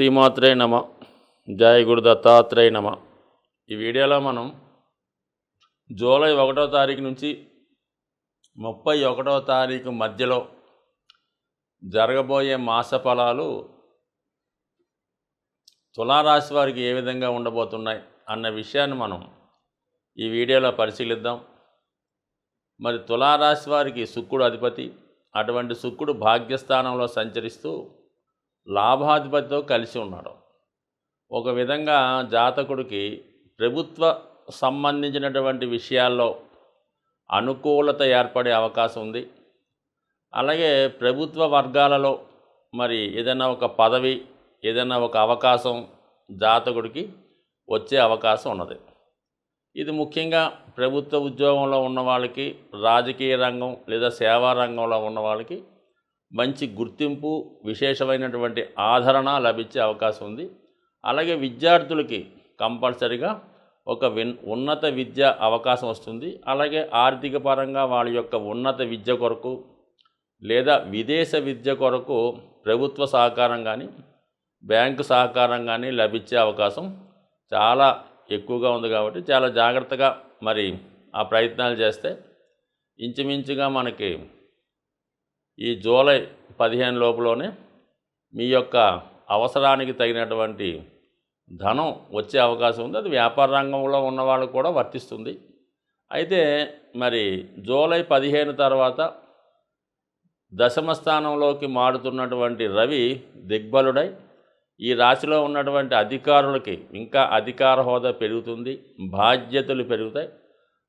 శ్రీమాత్రే నమ. జయ గురు దత్తాత్రేయ నమ. ఈ వీడియోలో మనం జూలై ఒకటో తారీఖు నుంచి ముప్పై ఒకటో తారీఖు మధ్యలో జరగబోయే మాస ఫలాలు తులారాశి వారికి ఏ విధంగా ఉండబోతున్నాయి అన్న విషయాన్ని మనం ఈ వీడియోలో పరిశీలిద్దాం. మరి తులారాశి వారికి శుక్రుడు అధిపతి అటువంటి శుక్రుడు భాగ్యస్థానంలో సంచరిస్తూ లాభాధిపతితో కలిసి ఉన్నాడు. ఒక విధంగా జాతకుడికి ప్రభుత్వ సంబంధించినటువంటి విషయాల్లో అనుకూలత ఏర్పడే అవకాశం ఉంది. అలాగే ప్రభుత్వ వర్గాలలో మరి ఏదైనా ఒక పదవి ఏదైనా ఒక అవకాశం జాతకుడికి వచ్చే అవకాశం ఉన్నది. ఇది ముఖ్యంగా ప్రభుత్వ ఉద్యోగంలో ఉన్న వాళ్ళకి రాజకీయ రంగం లేదా సేవా రంగంలో ఉన్న వాళ్ళకి మంచి గుర్తింపు విశేషమైనటువంటి ఆదరణ లభించే అవకాశం ఉంది. అలాగే విద్యార్థులకి కంపల్సరిగా ఒక విన్ ఉన్నత విద్య అవకాశం వస్తుంది. అలాగే ఆర్థిక పరంగా వాళ్ళ యొక్క ఉన్నత విద్య కొరకు లేదా విదేశ విద్య కొరకు ప్రభుత్వ సహకారం కానీ బ్యాంకు సహకారం కానీ లభించే అవకాశం చాలా ఎక్కువగా ఉంది కాబట్టి చాలా జాగ్రత్తగా మరి ఆ ప్రయత్నాలు చేస్తే ఇంచుమించుగా మనకి ఈ జూలై పదిహేను లోపులోనే మీ యొక్క అవసరానికి తగినటువంటి ధనం వచ్చే అవకాశం ఉంది. అది వ్యాపార రంగంలో ఉన్న వాళ్ళకు కూడా వర్తిస్తుంది. అయితే మరి జూలై పదిహేను తర్వాత దశమ స్థానంలోకి మారుతున్నటువంటి రవి దిగ్బలుడై ఈ రాశిలో ఉన్నటువంటి అధికారులకి ఇంకా అధికార హోదా పెరుగుతుంది. బాధ్యతలు పెరుగుతాయి.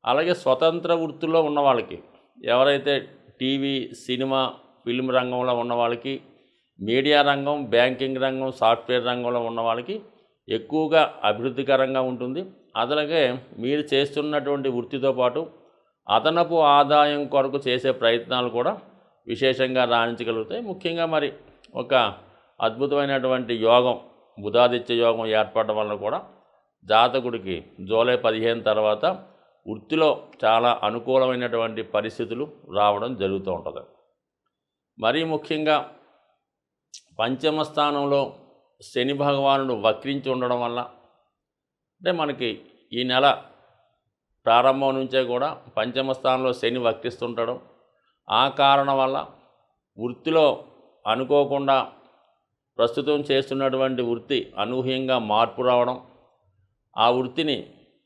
అలాగే స్వతంత్ర వృత్తిలో ఉన్న వాళ్ళకి ఎవరైతే టీవీ సినిమా ఫిల్మ్ రంగంలో ఉన్న వాళ్ళకి మీడియా రంగం బ్యాంకింగ్ రంగం సాఫ్ట్వేర్ రంగంలో ఉన్న వాళ్ళకి ఎక్కువగా అభివృద్ధికరంగా ఉంటుంది. అలాగే మీరు చేస్తున్నటువంటి వృత్తితో పాటు అదనపు ఆదాయం కొరకు చేసే ప్రయత్నాలు కూడా విశేషంగా రాణించగలుగుతాయి. ముఖ్యంగా మరి ఒక అద్భుతమైనటువంటి యోగం బుధాదిత్య యోగం ఏర్పడడం వల్ల కూడా జాతకుడికి జూలై పదిహేను తర్వాత వృత్తిలో చాలా అనుకూలమైనటువంటి పరిస్థితులు రావడం జరుగుతూ ఉంటుంది. మరీ ముఖ్యంగా పంచమ స్థానంలో శని భగవానుడు వక్రించి ఉండడం వల్ల అంటే మనకి ఈ నెల ప్రారంభం నుంచే కూడా పంచమ స్థానంలో శని వక్రిస్తుండడం ఆ కారణం వల్ల వృత్తిలో అనుకోకుండా ప్రస్తుతం చేస్తున్నటువంటి వృత్తి అనూహ్యంగా మార్పు రావడం ఆ వృత్తిని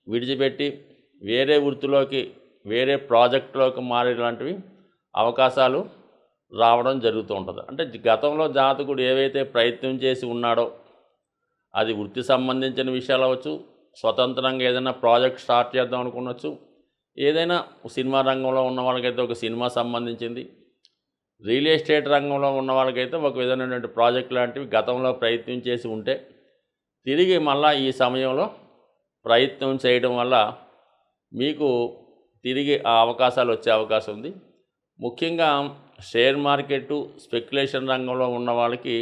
విడిచిపెట్టి వేరే వృత్తిలోకి వేరే ప్రాజెక్టులోకి మారేలాంటివి అవకాశాలు రావడం జరుగుతూ ఉంటుంది. అంటే గతంలో జాతకుడు ఏవైతే ప్రయత్నం చేసి ఉన్నాడో అది వృత్తి సంబంధించిన విషయాలు అవ్వచ్చు స్వతంత్రంగా ఏదైనా ప్రాజెక్ట్ స్టార్ట్ చేద్దాం అనుకున్నచ్చు ఏదైనా సినిమా రంగంలో ఉన్న వాళ్ళకైతే ఒక సినిమా సంబంధించింది రియల్ ఎస్టేట్ రంగంలో ఉన్న వాళ్ళకైతే ఒక విధమైనటువంటి ప్రాజెక్ట్ లాంటివి గతంలో ప్రయత్నం చేసి ఉంటే తిరిగి మళ్ళా ఈ సమయంలో ప్రయత్నం చేయడం వల్ల మీకు తిరిగి ఆ అవకాశాలు వచ్చే అవకాశం ఉంది. ముఖ్యంగా షేర్ మార్కెట్ స్పెక్యులేషన్ రంగంలో ఉన్న వాళ్ళకి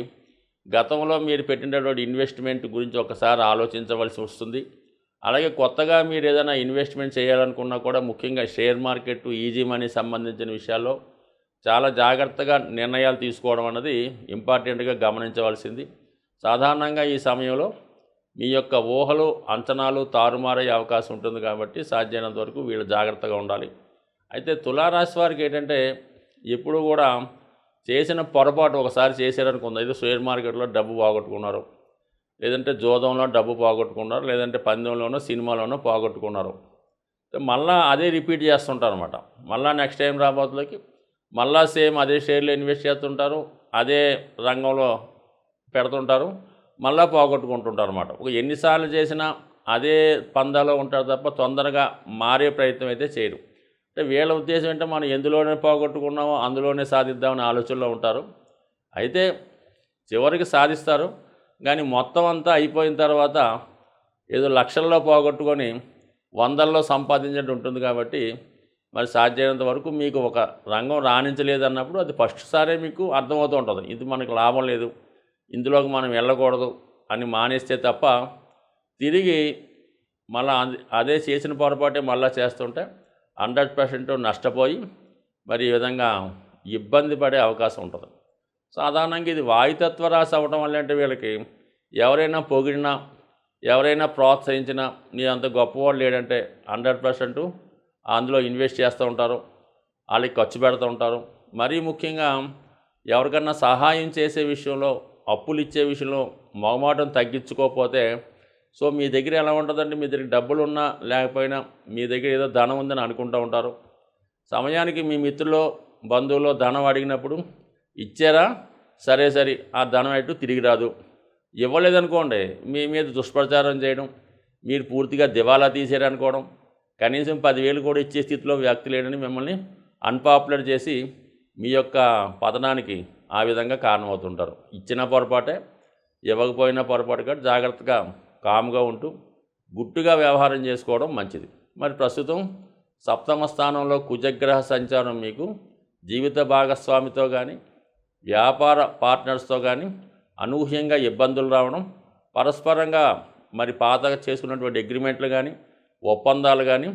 గతంలో మీరు పెట్టినటువంటి ఇన్వెస్ట్మెంట్ గురించి ఒకసారి ఆలోచించవలసి వస్తుంది. అలాగే కొత్తగా మీరు ఏదైనా ఇన్వెస్ట్మెంట్ చేయాలనుకున్నా కూడా ముఖ్యంగా షేర్ మార్కెట్ ఈజీ మనీ సంబంధించిన విషయాల్లో చాలా జాగ్రత్తగా నిర్ణయాలు తీసుకోవడం అన్నది ఇంపార్టెంట్గా గమనించవలసింది. సాధారణంగా ఈ సమయంలో మీ యొక్క ఊహలు అంచనాలు తారుమారయ్యే అవకాశం ఉంటుంది కాబట్టి సాధ్యమైనంత వరకు వీళ్ళు జాగ్రత్తగా ఉండాలి. అయితే తులారాశి వారికి ఏంటంటే ఎప్పుడు కూడా చేసిన పొరపాటు ఒకసారి చేశారనుకుంది. అయితే షేర్ మార్కెట్లో డబ్బు పోగొట్టుకున్నారు. లేదంటే జోదంలో డబ్బు పోగొట్టుకున్నారు. లేదంటే పందెంలోనో సినిమాలోనో పోగొట్టుకున్నారు. మళ్ళా అదే రిపీట్ చేస్తుంటారు అనమాట మళ్ళీ నెక్స్ట్ టైం రాబోతులకి మళ్ళా సేమ్ అదే షేర్లో ఇన్వెస్ట్ చేస్తుంటారు. అదే రంగంలో పెడుతుంటారు. మళ్ళా పోగొట్టుకుంటుంటారు అనమాట ఒక ఎన్నిసార్లు చేసినా అదే పందాలో ఉంటారు తప్ప తొందరగా మారే ప్రయత్నం అయితే చేయరు. అంటే వీళ్ళ ఉద్దేశం ఏంటంటే మనం ఎందులోనే పోగొట్టుకున్నామో అందులోనే సాధిద్దామనే ఆలోచనలో ఉంటారు. అయితే చివరికి సాధిస్తారు. కానీ మొత్తం అంతా అయిపోయిన తర్వాత ఏదో లక్షల్లో పోగొట్టుకొని వందల్లో సంపాదించినట్టు ఉంటుంది కాబట్టి మరి సాధ్యమైనంత వరకు మీకు ఒక రంగం రాణించలేదు అన్నప్పుడు అది ఫస్ట్ సారే మీకు అర్థమవుతూ ఉంటుంది. ఇది మనకు లాభం లేదు. ఇందులోకి మనం వెళ్ళకూడదు అని మానేస్తే తప్ప తిరిగి మళ్ళీ అదే చేసిన పొరపాటే మళ్ళీ చేస్తుంటే హండ్రెడ్ పర్సెంట్ నష్టపోయి మరి ఈ విధంగా ఇబ్బంది పడే అవకాశం ఉంటుంది. సాధారణంగా ఇది వాయుతత్వ రాశి అవ్వడం వల్ల అంటే వీళ్ళకి ఎవరైనా పొగిడినా ఎవరైనా ప్రోత్సహించినా నీ అంత గొప్పవాడు లేడంటే హండ్రెడ్ పర్సెంట్ అందులో ఇన్వెస్ట్ చేస్తూ ఉంటారు వాళ్ళకి ఖర్చు పెడుతూ ఉంటారు. మరీ ముఖ్యంగా ఎవరికన్నా సహాయం చేసే విషయంలో అప్పులు ఇచ్చే విషయంలో మొగమాటం తగ్గించుకోకపోతే సో మీ దగ్గర ఎలా ఉంటుందంటే మీ దగ్గర డబ్బులు ఉన్నా లేకపోయినా మీ దగ్గర ఏదో ధనం ఉందని అనుకుంటూ ఉంటారు. సమయానికి మీ మిత్రులు బంధువులు ధనం అడిగినప్పుడు ఇచ్చారా? సరే సరే ఆ ధనం అటు తిరిగి రాదు. ఇవ్వలేదనుకోండి మీ మీద దుష్ప్రచారం చేయడం మీరు పూర్తిగా దివాలా తీసేరనుకోవడం కనీసం పదివేలు కూడా ఇచ్చే స్థితిలో వ్యక్తి లేడని మిమ్మల్ని అన్పాపులర్ చేసి మీ యొక్క పతనానికి ఆ విధంగా కారణమవుతుంటారు. ఇచ్చిన పొరపాటే ఇవ్వకపోయినా పొరపాటు కాబట్టి జాగ్రత్తగా కామ్గా ఉంటూ గుట్టుగా వ్యవహారం చేసుకోవడం మంచిది. మరి ప్రస్తుతం సప్తమ స్థానంలో కుజగ్రహ సంచారం మీకు జీవిత భాగస్వామితో కానీ వ్యాపార పార్ట్నర్స్తో కానీ అనూహ్యంగా ఇబ్బందులు రావడం పరస్పరంగా మరి పాత చేసుకున్నటువంటి అగ్రిమెంట్లు కానీ ఒప్పందాలు కానీ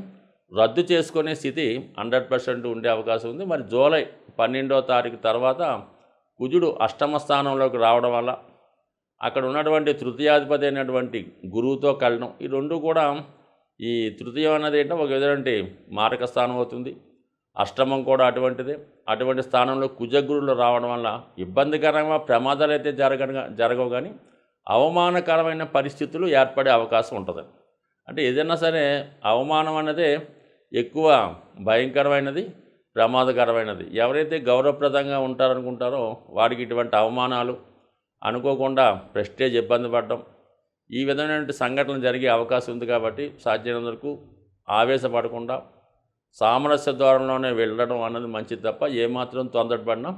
రద్దు చేసుకునే స్థితి హండ్రెడ్ పర్సెంట్ ఉండే అవకాశం ఉంది. మరి జూలై పన్నెండో తారీఖు తర్వాత కుజుడు అష్టమ స్థానంలోకి రావడం వల్ల అక్కడ ఉన్నటువంటి తృతీయాధిపతి అయినటువంటి గురువుతో కలడం ఈ రెండు కూడా ఈ తృతీయం అనేది ఏంటో ఒక విధంగా మారక స్థానం అవుతుంది. అష్టమం కూడా అటువంటిదే. అటువంటి స్థానంలో కుజగురులు రావడం వల్ల ఇబ్బందికరంగా ప్రమాదాలు అయితే జరగ జరగవు కానీ అవమానకరమైన పరిస్థితులు ఏర్పడే అవకాశం ఉంటుంది. అంటే ఏదైనా సరే అవమానం అన్నదే ఎక్కువ భయంకరమైనది ప్రమాదకరమైనది. ఎవరైతే గౌరవప్రదంగా ఉంటారనుకుంటారో వాడికి ఇటువంటి అవమానాలు అనుకోకుండా ప్రెస్టేజ్ ఇబ్బంది పడడం. ఈ విధమైనటువంటి సంఘటనలు జరిగే అవకాశం ఉంది కాబట్టి సాధ్యమైనంత వరకు ఆవేశపడకుండా సామరస్య ద్వారంలోనే వెళ్ళడం అన్నది మంచిది తప్ప ఏమాత్రం తొందరపడినా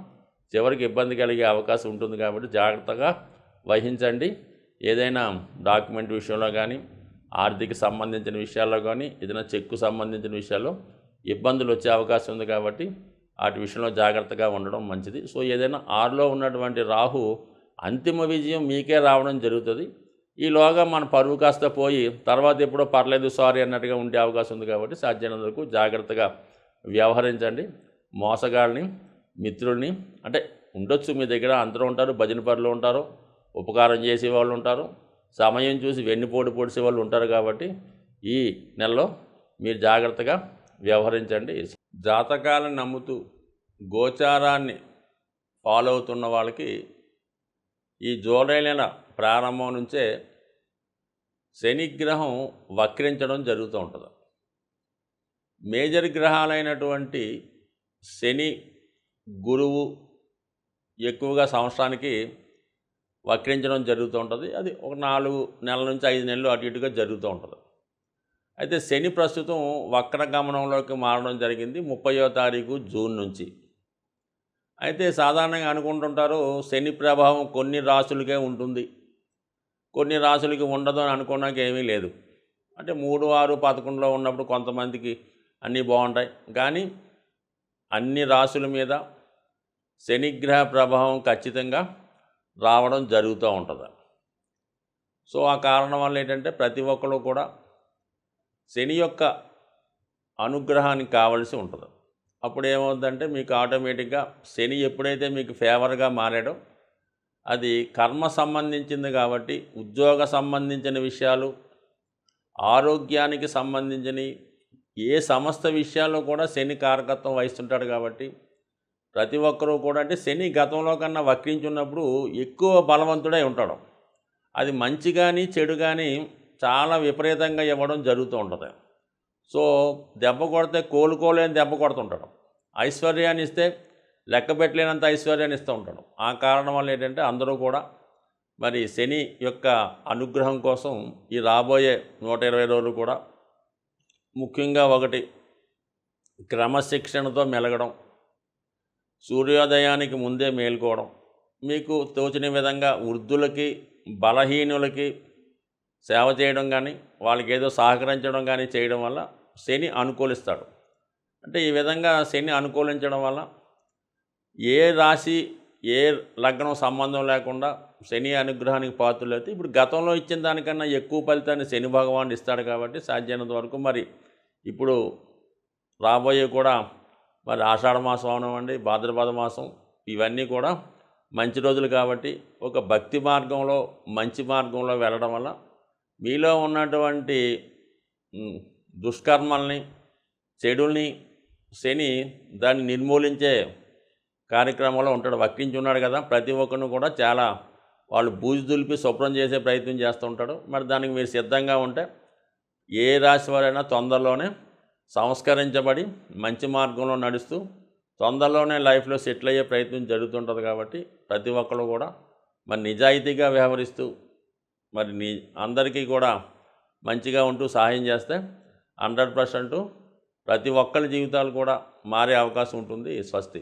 చివరికి ఇబ్బంది కలిగే అవకాశం ఉంటుంది కాబట్టి జాగ్రత్తగా వహించండి. ఏదైనా డాక్యుమెంట్ విషయంలో కానీ ఆర్థిక సంబంధించిన విషయాల్లో కానీ ఏదైనా చెక్కు సంబంధించిన విషయాల్లో ఇబ్బందులు వచ్చే అవకాశం ఉంది కాబట్టి వాటి విషయంలో జాగ్రత్తగా ఉండడం మంచిది. సో ఏదైనా ఆరులో ఉన్నటువంటి రాహు అంతిమ విజయం మీకే రావడం జరుగుతుంది. ఈలోగా మన పరువు కాస్త పోయి తర్వాత ఎప్పుడో పర్లేదు సారీ అన్నట్టుగా ఉండే అవకాశం ఉంది కాబట్టి సాధ్యమైనంత వరకు జాగ్రత్తగా వ్యవహరించండి. మోసగాళ్ళని మిత్రుల్ని అంటే ఉండొచ్చు మీ దగ్గర అందరూ ఉంటారు భజన పరులు ఉంటారు ఉపకారం చేసే వాళ్ళు ఉంటారు సమయం చూసి వెన్నుపోటు పొడిసే వాళ్ళు ఉంటారు కాబట్టి ఈ నెలలో మీరు జాగ్రత్తగా వ్యవహరించండి. జాతకాలను నమ్ముతూ గోచారాన్ని ఫాలో అవుతున్న వాళ్ళకి ఈ జూలై నెల ప్రారంభం నుంచే శనిగ్రహం వక్రించడం జరుగుతూ ఉంటుంది. మేజర్ గ్రహాలైనటువంటి శని గురువు ఎక్కువగా సంవత్సరానికి వక్రించడం జరుగుతూ ఉంటుంది. అది ఒక నాలుగు నెలల నుంచి ఐదు నెలలు అటు ఇటుగా జరుగుతూ ఉంటుంది. అయితే శని ప్రస్తుతం వక్ర గమనంలోకి మారడం జరిగింది ముప్పయో తారీఖు జూన్ నుంచి. అయితే సాధారణంగా అనుకుంటుంటారు శని ప్రభావం కొన్ని రాసులకే ఉంటుంది. కొన్ని రాసులకి ఉండదు అని అనుకోవడానికి ఏమీ లేదు. అంటే మూడు ఆరు పదకొండులో ఉన్నప్పుడు కొంతమందికి అన్నీ బాగుంటాయి. కానీ అన్ని రాసుల మీద శనిగ్రహ ప్రభావం ఖచ్చితంగా రావడం జరుగుతూ ఉంటుంది. సో ఆ కారణం వల్ల ఏంటంటే ప్రతి ఒక్కరు కూడా శని యొక్క అనుగ్రహానికి కావలసి ఉంటుంది. అప్పుడు ఏమవుతుందంటే మీకు ఆటోమేటిక్గా శని ఎప్పుడైతే మీకు ఫేవర్గా మారాడో అది కర్మ సంబంధించింది కాబట్టి ఉద్యోగ సంబంధించిన విషయాలు ఆరోగ్యానికి సంబంధించిన ఏ సమస్త విషయాల్లో కూడా శని కారకత్వం వహిస్తుంటాడు కాబట్టి ప్రతి ఒక్కరూ కూడా అంటే శని గతంలో కన్నా వక్రించున్నప్పుడు ఎక్కువ బలవంతుడై ఉంటాడు. అది మంచి కానీ చెడు కానీ చాలా విపరీతంగా ఇవ్వడం జరుగుతూ ఉంటుంది. సో దెబ్బ కొడితే కోలుకోలేని దెబ్బ కొడుతుంటాడు. ఐశ్వర్యాన్ని ఇస్తే లెక్క పెట్టలేనంత ఐశ్వర్యాన్ని ఇస్తూ ఉంటాడు. ఆ కారణం వల్ల ఏంటంటే అందరూ కూడా మరి శని యొక్క అనుగ్రహం కోసం ఈ రాబోయే నూట ఇరవై రోజులు కూడా ముఖ్యంగా ఒకటి క్రమశిక్షణతో మెలగడం సూర్యోదయానికి ముందే మేల్కోవడం మీకు తోచిన విధంగా వృద్ధులకి బలహీనులకి సేవ చేయడం కానీ వాళ్ళకి ఏదో సహకరించడం కానీ చేయడం వల్ల శని అనుకూలిస్తాడు. అంటే ఈ విధంగా శని అనుకూలించడం వల్ల ఏ రాశి ఏ లగ్నం సంబంధం లేకుండా శని అనుగ్రహానికి పాత్రలు అయితే ఇప్పుడు గతంలో ఇచ్చిన దానికన్నా ఎక్కువ ఫలితాన్ని శని భగవానుడు ఇస్తాడు కాబట్టి సాధ్యమైనంత వరకు మరి ఇప్పుడు రాబోయే కూడా మరి ఆషాఢ మాసం అవనివ్వండి భాద్రపద మాసం ఇవన్నీ కూడా మంచి రోజులు కాబట్టి ఒక భక్తి మార్గంలో మంచి మార్గంలో వెళ్ళడం వల్ల మీలో ఉన్నటువంటి దుష్కర్మల్ని చెడుల్ని శని దాన్ని నిర్మూలించే కార్యక్రమంలో ఉంటాడు వక్రించి ఉన్నాడు కదా. ప్రతి ఒక్కరిని కూడా చాలా వాళ్ళు బూజు దులిపి శుభ్రం చేసే ప్రయత్నం చేస్తూ ఉంటాడు. మరి దానికి మీరు సిద్ధంగా ఉంటే ఏ రాశి వారైనా తొందరలోనే సంస్కరించబడి మంచి మార్గంలో నడుస్తూ తొందరలోనే లైఫ్లో సెటిల్ అయ్యే ప్రయత్నం జరుగుతుంటుంది కాబట్టి ప్రతి ఒక్కరు కూడా మరి నిజాయితీగా వ్యవహరిస్తూ మరి నీ అందరికీ కూడా మంచిగా ఉంటూ సహాయం చేస్తే హండ్రెడ్ పర్సెంట్ ప్రతి ఒక్కరి జీవితాలు కూడా మారే అవకాశం ఉంటుంది స్వస్తి.